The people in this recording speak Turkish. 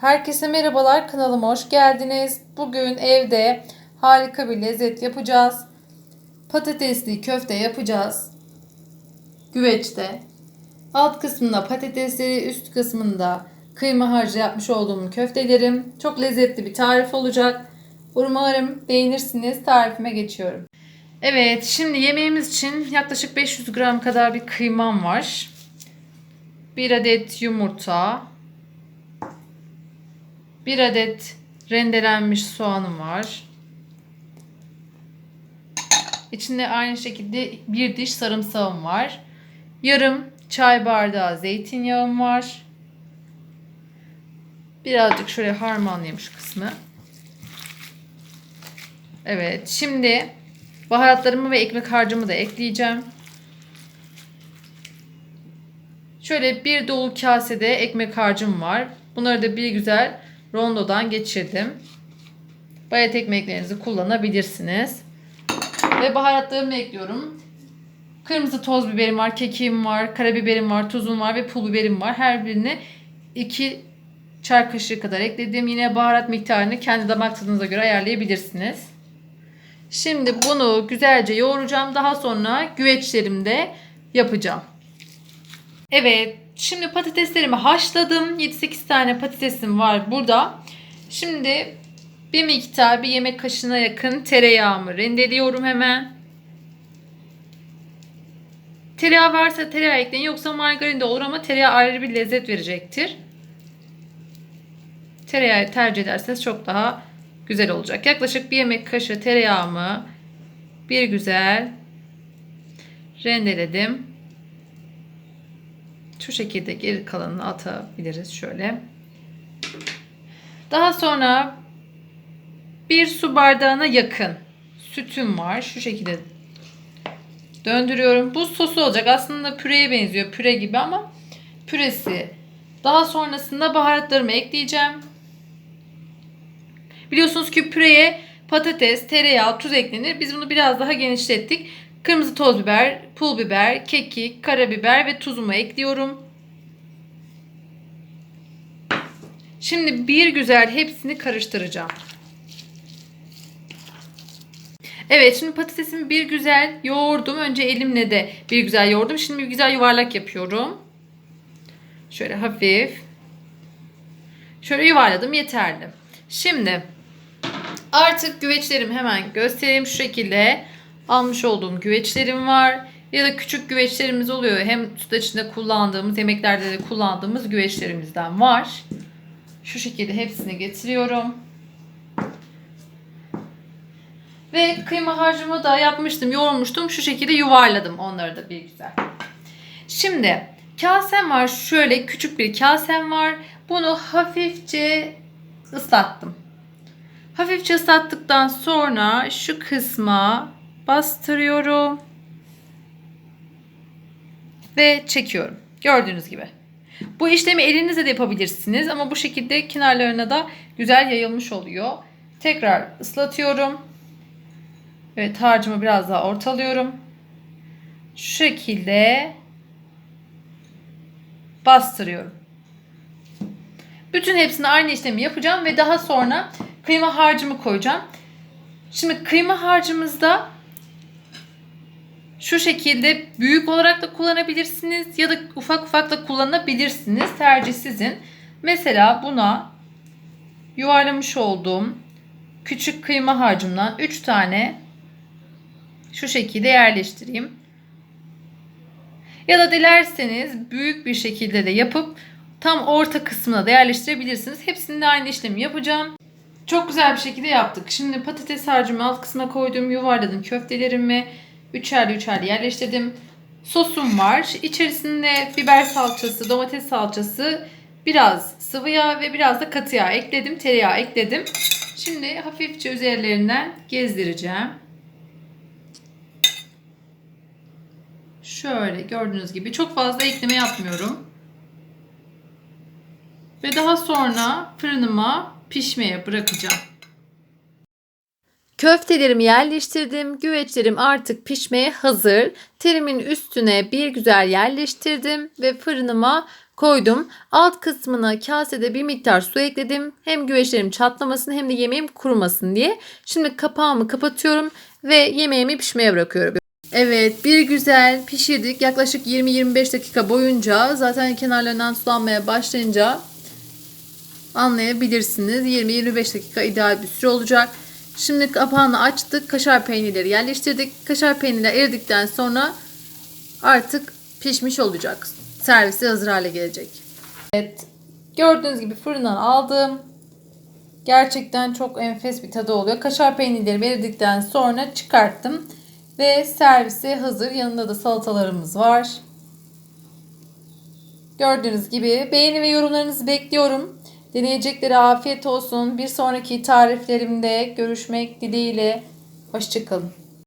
Herkese merhabalar kanalıma hoş geldiniz. Bugün evde harika bir lezzet yapacağız. Patatesli köfte yapacağız. Güveçte. Alt kısmında patatesleri, üst kısmında kıyma harcı yapmış olduğum köftelerim. Çok lezzetli bir tarif olacak. Umarım beğenirsiniz. Tarifime geçiyorum. Evet, şimdi yemeğimiz için yaklaşık 500 gram kadar bir kıymam var. Bir adet yumurta, bir adet rendelenmiş soğanım var. İçinde aynı şekilde bir diş sarımsağım var. Yarım çay bardağı zeytinyağım var. Birazcık şöyle harmanlayayım şu kısmı. Evet, şimdi baharatlarımı ve ekmek harcımı da ekleyeceğim. Şöyle bir dolu kasede ekmek harcım var. Bunları da bir güzel rondodan geçirdim. Bayat ekmeklerinizi kullanabilirsiniz. Ve baharatlarımı ekliyorum. Kırmızı toz biberim var, kekiğim var, karabiberim var, tuzum var ve pul biberim var. Her birine 2 çay kaşığı kadar ekledim. Yine baharat miktarını kendi damak tadınıza göre ayarlayabilirsiniz. Şimdi bunu güzelce yoğuracağım. Daha sonra güveçlerimde yapacağım. Evet, şimdi patateslerimi haşladım. 7-8 tane patatesim var burada. Şimdi bir miktar bir yemek kaşığına yakın tereyağımı rendeliyorum hemen. Tereyağı varsa tereyağı ekleyin yoksa margarin de olur ama tereyağı ayrı bir lezzet verecektir. Tereyağı tercih ederseniz çok daha güzel olacak. Yaklaşık bir yemek kaşığı tereyağımı bir güzel rendeledim. Şu şekilde geri kalanını atabiliriz şöyle. Daha sonra bir su bardağına yakın sütüm var. Şu şekilde döndürüyorum. Bu sosu olacak. Aslında püreye benziyor. Püre gibi ama püresi. Daha sonrasında baharatlarımı ekleyeceğim. Biliyorsunuz ki püreye patates, tereyağı, tuz eklenir. Biz bunu biraz daha genişlettik. Kırmızı toz biber, pul biber, kekik, karabiber ve tuzumu ekliyorum. Şimdi bir güzel hepsini karıştıracağım. Evet şimdi patatesimi bir güzel yoğurdum. Önce elimle de bir güzel yoğurdum. Şimdi bir güzel yuvarlak yapıyorum. Şöyle hafif. Şöyle yuvarladım yeterli. Şimdi artık güveçlerimi hemen göstereyim. Şu şekilde almış olduğum güveçlerim var. Ya da küçük güveçlerimiz oluyor. Hem süt kullandığımız, yemeklerde de kullandığımız güveçlerimizden var. Şu şekilde hepsini getiriyorum. Ve kıyma harcımı da yapmıştım, yoğurmuştum. Şu şekilde yuvarladım onları da bir güzel. Şimdi kasem var. Şöyle küçük bir kasem var. Bunu hafifçe ıslattım. Hafifçe ıslattıktan sonra şu kısma bastırıyorum. Ve çekiyorum. Gördüğünüz gibi. Bu işlemi elinizle de yapabilirsiniz ama bu şekilde kenarlarına da güzel yayılmış oluyor. Tekrar ıslatıyorum. Evet harcımı biraz daha ortalıyorum. Şu şekilde bastırıyorum. Bütün hepsini aynı işlemi yapacağım ve daha sonra kıyma harcımı koyacağım. Şimdi kıyma harcımızda şu şekilde büyük olarak da kullanabilirsiniz ya da ufak ufak da kullanabilirsiniz. Tercih sizin. Mesela buna yuvarlamış olduğum küçük kıyma harcımdan 3 tane şu şekilde yerleştireyim. Ya da dilerseniz büyük bir şekilde de yapıp tam orta kısmına da yerleştirebilirsiniz. Hepsinde aynı işlemi yapacağım. Çok güzel bir şekilde yaptık. Şimdi patates harcımı alt kısma koydum. Yuvarladım köftelerimi. Üçerli üçerli yerleştirdim. Sosum var. İçerisinde biber salçası, domates salçası, biraz sıvı yağ ve biraz da katı yağ ekledim. Tereyağı ekledim. Şimdi hafifçe üzerlerinden gezdireceğim. Şöyle gördüğünüz gibi çok fazla ekleme yapmıyorum. Ve daha sonra fırınıma pişmeye bırakacağım. Köftelerimi yerleştirdim. Güveçlerim artık pişmeye hazır. Terimin üstüne bir güzel yerleştirdim ve fırınıma koydum. Alt kısmına kasede bir miktar su ekledim. Hem güveçlerim çatlamasın hem de yemeğim kurumasın diye. Şimdi kapağımı kapatıyorum ve yemeğimi pişmeye bırakıyorum. Evet bir güzel pişirdik. Yaklaşık 20-25 dakika boyunca zaten kenarlarından sulanmaya başlayınca anlayabilirsiniz. 20-25 dakika ideal bir süre olacak. Şimdi kapağını açtık. Kaşar peynirleri yerleştirdik. Kaşar peynirler eridikten sonra artık pişmiş olacak. Servise hazır hale gelecek. Evet. Gördüğünüz gibi fırından aldım. Gerçekten çok enfes bir tadı oluyor. Kaşar peynirleri eridikten sonra çıkarttım. Ve servise hazır. Yanında da salatalarımız var. Gördüğünüz gibi beğeni ve yorumlarınızı bekliyorum. Deneyeceklere afiyet olsun. Bir sonraki tariflerimde görüşmek dileğiyle. Hoşçakalın.